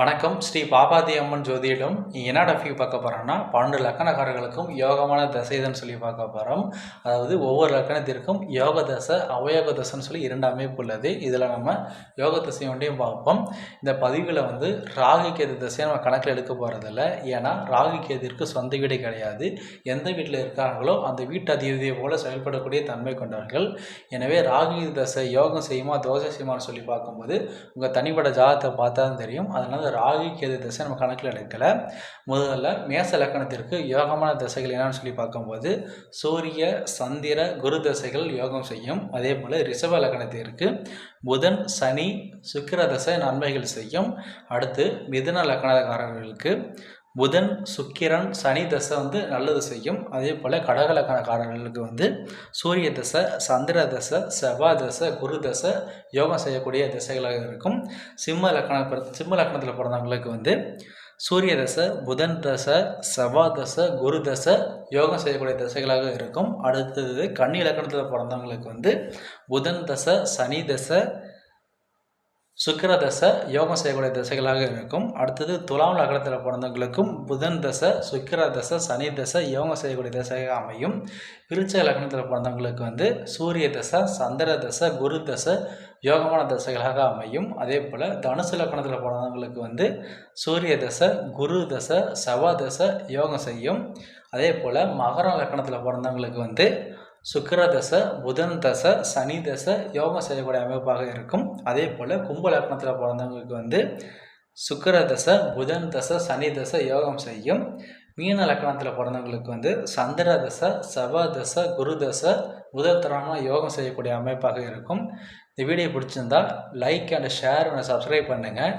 வணக்கம். ஸ்ரீ பாபாதி அம்மன் ஜோதியிடம் என்னடா ஃபீ பார்க்க போகிறோம்னா பன்னெண்டு லக்கணக்காரர்களுக்கும் யோகமான தசைதன்னு சொல்லி பார்க்க போகிறோம் அதாவது ஒவ்வொரு லக்கணத்திற்கும் யோக தசை அவயோக தசைன்னு சொல்லி இரண்டு அமைப்பு உள்ளது. இதில் நம்ம யோக தசை ஒன்றையும் பார்ப்போம். இந்த பதிவில் வந்து ராகு கேது தசையை நம்ம கணக்கில் எடுக்க போகிறதில்ல ஏன்னா ராகு கேதிற்கு சொந்த வீடு கிடையாது. எந்த வீட்டில் இருக்காங்களோ அந்த வீட்டு அதிபதியை போல செயல்படக்கூடிய தன்மை கொண்டவர்கள். எனவே ராகு தசை யோகம் செய்யுமா தோசை செய்யுமான்னு சொல்லி பார்க்கும்போது உங்கள் தனிப்பட்ட ஜாதகத்தை பார்த்தா தான் தெரியும். அதனால் ராகு கேது திசை நம்ம கணக்கில் எடுக்கலை. முதல்ல மேச லக்கணத்திற்கு யோகமான திசைகள் என்னன்னு சொல்லி பார்க்கும்போது சூரிய சந்திர குரு தசைகள் யோகம் செய்யும். அதே போல் ரிஷப லக்கணத்திற்கு புதன் சனி சுக்கிர தசை நன்மைகள் செய்யும். அடுத்து மிதுன லக்கணக்காரர்களுக்கு புதன் சுக்கிரன் சனி தசை வந்து நல்லது செய்யும். அதே போல் கடகலக்கணக்காரர்களுக்கு வந்து சூரிய தசை சந்திர தசை செவ்வாய் தசை குரு தசை யோகம் செய்யக்கூடிய திசைகளாக இருக்கும். சிம்ம லக்கண சிம்ம லக்கணத்தில் பிறந்தவங்களுக்கு வந்து சூரிய தசை புதன் தசை செவ்வாய் தசை குரு தசை யோகம் செய்யக்கூடிய திசைகளாக இருக்கும். அடுத்தது கன்னி இலக்கணத்தில் பிறந்தவங்களுக்கு வந்து புதன் தசை சனி தசை சுக்கர தசை யோகம் செய்யக்கூடிய தசைகளாக இருக்கும். அடுத்தது துலாம் நகரத்தில் பிறந்தவங்களுக்கும் புதன் தசை சுக்கர தசை சனி தசை யோகம் செய்யக்கூடிய தசையாக அமையும். விருச்ச லக்னத்தில் பிறந்தவங்களுக்கு வந்து சூரிய தசை சந்திர தசை குரு தசை யோகமான தசைகளாக அமையும். அதே போல் தனுசு லக்கணத்தில் பிறந்தவங்களுக்கு வந்து சூரிய தசை குரு தசை செவ்வா தசை யோகம் செய்யும். அதே போல் மகர லக்கணத்தில் பிறந்தவங்களுக்கு வந்து சுக்கர தசை புதன் தசை சனி தசை யோகம் செய்யக்கூடிய அமைப்பாக இருக்கும். அதே போல் கும்ப லக்னத்தில் பிறந்தவங்களுக்கு வந்து சுக்கர தசை புதன் தசை சனி தசை யோகம் செய்யும். மீன லக்கணத்தில் பிறந்தவங்களுக்கு வந்து சந்திர தசை செவ தசை குரு தசை யோகம் செய்யக்கூடிய அமைப்பாக இருக்கும். இந்த வீடியோ பிடிச்சிருந்தால் like and share and subscribe பண்ணுங்கள்